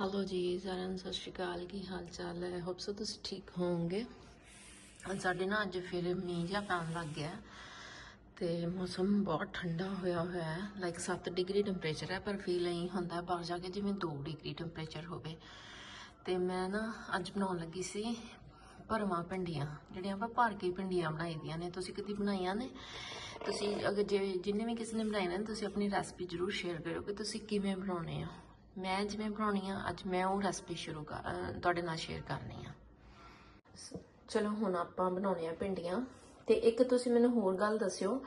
Hello ਜੀ, ਸਾਰਿਆਂ ਨੂੰ ਸਤਿ ਸ਼੍ਰੀ ਅਕਾਲ। ਕੀ ਹਾਲ ਚਾਲ ਹੈ? ਹੋਪ ਸੋ ਤੁਸੀਂ ਠੀਕ ਹੋਵੋਗੇ। ਅੱਜ ਸਾਡੇ ਨਾ ਅੱਜ ਫਿਰ ਮੀਂਹ ਜਿਹਾ ਪੈਣ ਲੱਗ ਗਿਆ ਹੈ ਤੇ ਮੌਸਮ ਬਹੁਤ ਠੰਡਾ ਹੋਇਆ ਹੋਇਆ ਹੈ। ਲਾਈਕ 7 ਡਿਗਰੀ ਟੈਂਪਰੇਚਰ ਹੈ, ਪਰ ਫੀਲ ਨਹੀਂ ਹੁੰਦਾ ਬਾਹਰ ਜਾ ਕੇ ਜਿਵੇਂ 2 ਡਿਗਰੀ ਟੈਂਪਰੇਚਰ ਹੋਵੇ। ਤੇ ਮੈਂ ਨਾ ਅੱਜ ਬਣਾਉਣ ਲੱਗੀ ਸੀ ਭਰਵਾਂ ਭਿੰਡੀਆਂ, ਜਿਹੜੀਆਂ ਆਪਾਂ ਭਰ ਕੇ ਭਿੰਡੀਆਂ ਬਣਾਈ ਦੀਆਂ ਨੇ। ਤੁਸੀਂ ਕਦੀ ਬਣਾਈਆਂ ਨੇ? ਤੁਸੀਂ ਅਗਰ ਜੇ ਜਿੰਨੇ ਵੀ ਕਿਸੇ ਨੇ ਬਣਾਈਆਂ ਨੇ, ਤੁਸੀਂ ਆਪਣੀ ਰੈਸਪੀ ਜ਼ਰੂਰ ਸ਼ੇਅਰ ਕਰਿਓ ਕਿ ਤੁਸੀਂ ਕਿਵੇਂ ਬਣਾਉਣੇ ਆ। ਮੈਂ ਜਿਵੇਂ ਬਣਾਉਣੀ ਆ, ਅੱਜ ਮੈਂ ਉਹ ਰੈਸਪੀ ਸ਼ੁਰੂ ਕਰ ਤੁਹਾਡੇ ਨਾਲ ਸ਼ੇਅਰ ਕਰਨੀ ਆ। ਚਲੋ, ਹੁਣ ਆਪਾਂ ਬਣਾਉਣੇ ਆ ਭਿੰਡੀਆਂ। ਤੇ ਇੱਕ ਤੁਸੀਂ ਮੈਨੂੰ ਹੋਰ ਗੱਲ ਦੱਸਿਓ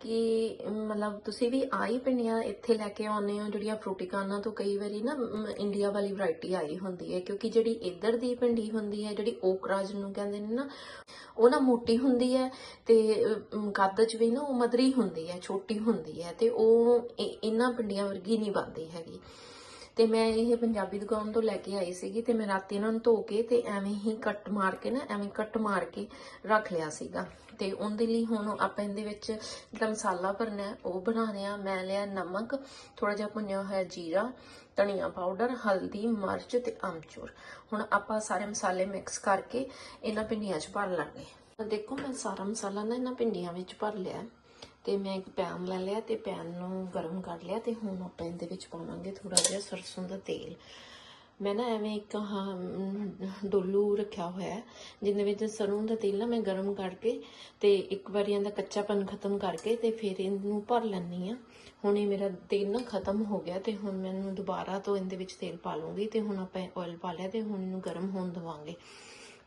ਕਿ, ਮਤਲਬ ਤੁਸੀਂ ਵੀ ਆਈ ਭਿੰਡੀਆਂ ਇੱਥੇ ਲੈ ਕੇ ਆਉਂਦੇ ਹੋ, ਜਿਹੜੀਆਂ ਫਰੂਟੀਕਾਨਾ ਤੋਂ ਕਈ ਵਾਰੀ ਨਾ ਇੰਡੀਆ ਵਾਲੀ ਵੈਰਾਈਟੀ ਆਈ ਹੁੰਦੀ ਹੈ। ਕਿਉਂਕਿ ਜਿਹੜੀ ਇੱਧਰ ਦੀ ਭਿੰਡੀ ਹੁੰਦੀ ਹੈ, ਜਿਹੜੀ ਓਕਰਾ ਜਿਹਨੂੰ ਕਹਿੰਦੇ ਨੇ ਨਾ, ਉਹ ਨਾ ਮੋਟੀ ਹੁੰਦੀ ਹੈ ਤੇ ਕੱਦ 'ਚ ਵੀ ਨਾ ਉਹ ਮਦਰੀ ਹੁੰਦੀ ਹੈ, ਛੋਟੀ ਹੁੰਦੀ ਹੈ ਤੇ ਉਹ ਇ- ਇਹਨਾਂ ਭਿੰਡੀਆਂ ਵਰਗੀ ਨਹੀਂ ਬਣਦੀ ਹੈਗੀ। ਤੇ ਮੈਂ ਇਹ ਪੰਜਾਬੀ ਦੁਕਾਨ ਤੋਂ ਲੈ ਕੇ ਆਈ ਸੀਗੀ ਤੇ ਮੈਂ ਰਾਤੀ ਇਹਨਾਂ ਨੂੰ ਧੋ ਕੇ ਤੇ ਐਵੇਂ ਹੀ ਕੱਟ ਮਾਰ ਕੇ ਨਾ, ਐਵੇਂ ਕੱਟ ਮਾਰ ਕੇ ਰੱਖ ਲਿਆ ਸੀਗਾ। ਤੇ ਉਹਦੇ ਲਈ ਹੁਣ ਆਪਾਂ ਇਹਦੇ ਵਿੱਚ ਜਿਹੜਾ ਮਸਾਲਾ ਭਰਨਾ ਉਹ ਬਣਾ ਰਹੇ ਮੈਂ ਲਿਆ ਨਮਕ ਥੋੜਾ ਜਿਹਾ ਭੁੰਨਿਆ ਹੋਇਆ ਜੀਰਾ, ਧਨੀਆ ਪਾਊਡਰ, ਹਲਦੀ, ਮਿਰਚ ਤੇ ਆਮਚੂਰ ਹੁਣ ਆਪਾਂ ਸਾਰੇ ਮਸਾਲੇ ਮਿਕਸ ਕਰਕੇ ਇਹਨਾਂ ਭਿੰਡੀਆਂ 'ਚ ਭਰ ਲਾਂਗੇ। ਦੇਖੋ ਮੈਂ ਸਾਰਾ ਮਸਾਲਾ ਨਾ ਇਹਨਾਂ ਭਿੰਡੀਆਂ ਵਿੱਚ ਭਰ ਲਿਆ। ਤੇ ਮੈਂ ਇੱਕ ਪੈਨ ਲੈ ਲਿਆ ਤੇ ਪੈਨ ਨੂੰ ਗਰਮ ਕਰ ਲਿਆ ਤੇ ਹੁਣ ਆਪਾਂ ਇਹਦੇ ਵਿੱਚ ਪਾਵਾਂਗੇ ਥੋੜਾ ਜਿਹਾ ਸਰਸੋਂ ਦਾ ਤੇਲ। ਮੈਂ ਨਾ ਐਵੇਂ ਇੱਕ, ਹਾਂ ਡੋਲੂ ਰੱਖਿਆ ਹੋਇਆ ਹੈ, ਜਿਹਦੇ ਵਿੱਚ ਸਰੋਂ ਦਾ ਤੇਲ ਨਾ ਮੈਂ ਗਰਮ ਕਰਕੇ ਤੇ ਇੱਕ ਵਾਰੀ ਇਹਦਾ ਕੱਚਾਪਨ ਖਤਮ ਕਰਕੇ ਤੇ ਫਿਰ ਇਹਨੂੰ ਭਰ ਲੈਣੀ ਆ ਹੁਣ ਇਹ ਮੇਰਾ ਤੇਲ ਨਾ ਖਤਮ ਹੋ ਗਿਆ ਤੇ ਹੁਣ ਮੈਨੂੰ ਦੁਬਾਰਾ ਤੋਂ ਇਹਦੇ ਵਿੱਚ ਤੇਲ ਪਾ ਲੂੰਗੀ ਤੇ ਹੁਣ ਆਪਾਂ ਆਇਲ ਪਾ ਲਿਆ ਤੇ ਹੁਣ ਇਹਨੂੰ ਗਰਮ ਹੋਣ ਦਵਾਂਗੇ।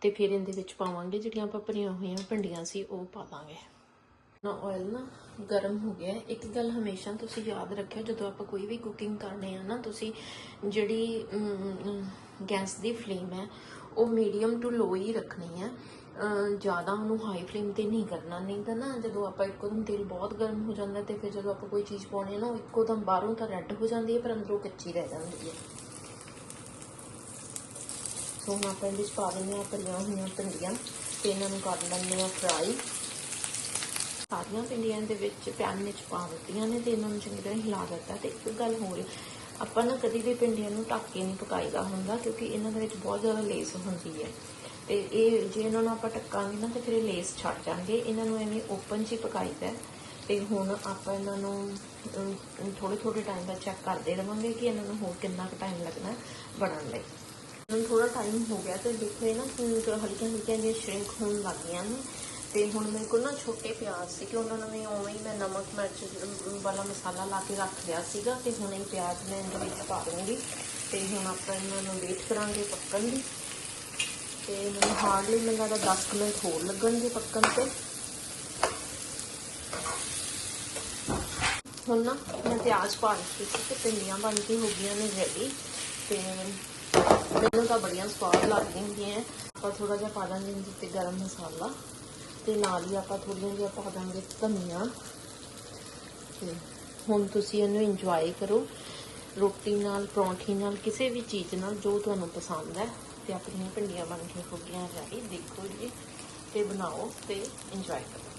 ਤੇ ਫਿਰ ਇਹਦੇ ਵਿੱਚ ਪਾਵਾਂਗੇ ਜਿਹੜੀਆਂ ਆਪਾਂ ਭਰੀਆਂ ਹੋਈਆਂ ਭੰਡੀਆਂ ਸੀ ਉਹ ਪਾ ਦਾਂਗੇ। ਨਾ ਆਇਲ ਨਾ ਗਰਮ ਹੋ ਗਿਆ ਇੱਕ ਗੱਲ ਹਮੇਸ਼ਾ ਤੁਸੀਂ ਯਾਦ ਰੱਖਿਓ, ਜਦੋਂ ਆਪਾਂ ਕੋਈ ਵੀ ਕੁਕਿੰਗ ਕਰਨੇ ਆ ਨਾ, ਤੁਸੀਂ ਜਿਹੜੀ ਗੈਸ ਦੀ ਫਲੇਮ ਹੈ, ਉਹ ਮੀਡੀਅਮ ਟੂ ਲੋ ਹੀ ਰੱਖਣੀ ਹੈ। ਜ਼ਿਆਦਾ ਉਹਨੂੰ ਹਾਈ ਫਲੇਮ ਤੇ ਨਹੀਂ ਕਰਨਾ, ਨਹੀਂ ਤਾਂ ਨਾ ਜਦੋਂ ਆਪਾਂ ਇੱਕੋ ਦਮ ਤੇਲ ਬਹੁਤ ਗਰਮ ਹੋ ਜਾਂਦਾ ਤੇ ਫਿਰ ਜਦੋਂ ਆਪਾਂ ਕੋਈ ਚੀਜ਼ ਪਾਉਣੀ ਹੈ ਨਾ ਇੱਕੋ ਦਮ ਬਾਹਰੋਂ ਤਾਂ ਰੈੱਡ ਹੋ ਜਾਂਦੀ ਹੈ, ਪਰ ਅੰਦਰੋਂ ਕੱਚੀ ਰਹਿ ਜਾਂਦੀ ਹੈ। ਸੋ ਹੁਣ ਆਪਾਂ ਇਹਦੇ ਵਿੱਚ ਪਾ ਦਿੰਦੇ ਹਾਂ ਭਰੀਆਂ ਹੋਈਆਂ ਭਿੰਡੀਆਂ, ਤੇ ਇਹਨਾਂ ਨੂੰ ਕਰ ਲੈਂਦੇ ਹਾਂ ਫਰਾਈ ਸਾਰੀਆਂ ਪਿੰਡੀਆਂ ਦੇ ਵਿੱਚ ਪੈਨ ਵਿੱਚ ਪਾ ਦਿੱਤੀਆਂ ਨੇ ਤੇ ਇਹਨਾਂ ਨੂੰ ਚੰਗੀ ਤਰ੍ਹਾਂ ਹਿਲਾ ਦਿੱਤਾ ਤੇ ਇੱਕ ਗੱਲ ਹੋਰ ਆਪਾਂ ਨਾ ਕਦੀ ਵੀ ਪਿੰਡੀਆਂ ਨੂੰ ਢੱਕ ਕੇ ਨਹੀਂ ਪਕਾਈਦਾ ਹੁੰਦਾ ਕਿਉਂਕਿ ਇਹਨਾਂ ਦੇ ਵਿੱਚ ਬਹੁਤ ਜ਼ਿਆਦਾ ਲੇਸ ਹੁੰਦੀ ਹੈ। ਤੇ ਇਹ ਜੇ ਇਹਨਾਂ ਨੂੰ ਆਪਾਂ ਢੱਕਾਂਗੇ ਨਾ ਤੇ ਫਿਰ ਇਹ ਲੇਸ ਛੱਡ ਜਾਣਗੇ। ਇਹਨਾਂ ਨੂੰ ਐਵੇਂ ਓਪਨ 'ਚ ਹੀ ਪਕਾਈਦਾ ਹੈ। ਤੇ ਹੁਣ ਆਪਾਂ ਇਹਨਾਂ ਨੂੰ ਥੋੜੇ ਥੋੜੇ ਟਾਈਮ ਦਾ ਚੈੱਕ ਕਰਦੇ ਰਵਾਂਗੇ ਕਿ ਇਹਨਾਂ ਨੂੰ ਹੋਰ ਕਿੰਨਾ ਕੁ ਟਾਈਮ ਲੱਗਣਾ ਬਣਨ ਲਈ। ਹੁਣ ਥੋੜਾ ਟਾਈਮ ਹੋ ਗਿਆ ਤੇ ਦੇਖੋ ਇਹ ਨਾ ਹਲਕੀਆਂ ਹਲਕੀਆਂ ਜਿਹੀਆਂ ਸ਼ਰਿੰਕ ਹੋਣ ਲੱਗ ਗਈਆਂ ਨੇ। ਤੇ ਹੁਣ ਮੇਰੇ ਕੋਲ ਨਾ ਛੋਟੇ ਪਿਆਜ਼ ਸੀ ਕਿ ਉਹਨਾਂ ਨੂੰ ਵੀ ਉਵੇਂ ਹੀ ਮੈਂ ਨਮਕ, ਮਿਰਚ ਵਾਲਾ ਮਸਾਲਾ ਲਾ ਕੇ ਰੱਖ ਲਿਆ ਸੀਗਾ ਤੇ ਹੁਣ ਇਹ ਪਿਆਜ਼ ਮੈਂ ਇਹਦੇ ਵਿੱਚ ਪਾ ਦੂੰਗੀ ਤੇ ਹੁਣ ਆਪਾਂ ਇਹਨਾਂ ਨੂੰ ਵੇਟ ਕਰਾਂਗੇ ਪੱਕਣ ਦੀ। ਤੇ ਮੈਨੂੰ ਹਾਰਡਲੀ ਮੈਨੂੰ ਲੱਗਦਾ 10 ਕੁ ਮਿੰਟ ਹੋਰ ਲੱਗਣਗੇ ਪੱਕਣ ਤੇ। ਹੁਣ ਨਾ ਮੈਂ ਪਿਆਜ਼ ਪਾ ਦਿੱਤੀ ਸੀ ਤੇ ਭਿੰਡੀਆਂ ਬਣ ਕੇ ਹੋ ਗਈਆਂ ਨੇ ਰੈਡੀ ਤੇ ਮੈਨੂੰ ਤਾਂ ਬੜੀਆਂ ਸਵਾਦ ਲੱਗਦੀਆਂ ਹੁੰਦੀਆਂ ਹੈ। ਆਪਾਂ ਥੋੜਾ ਜਿਹਾ ਪਾ ਦਾਂਗੇ ਇਹਦੇ ਤੇ ਗਰਮ ਮਸਾਲਾ। ਤੇ ਨਾਲ ਹੀ ਆਪਾਂ ਥੋੜੀਆਂ ਜਿਹਾ ਪਾ ਦਾਂਗੇ ਧਨੀਆ। ਤੇ ਹੁਣ ਤੁਸੀਂ ਇਹਨੂੰ ਇੰਜੋਏ ਕਰੋ। ਰੋਟੀ ਨਾਲ, ਪਰੌਂਠੀ ਨਾਲ, ਕਿਸੇ ਵੀ ਚੀਜ਼ ਨਾਲ ਜੋ ਤੁਹਾਨੂੰ ਪਸੰਦ ਹੈ ਤੇ ਆਪਣੀਆਂ ਭਿੰਡੀਆਂ ਬਣ ਕੇ ਹੋ ਗਈਆਂ ਰੈਡੀ ਦੇਖੋ ਜੀ ਤੇ ਬਣਾਓ ਤੇ ਇੰਜੋਏ ਕਰੋ।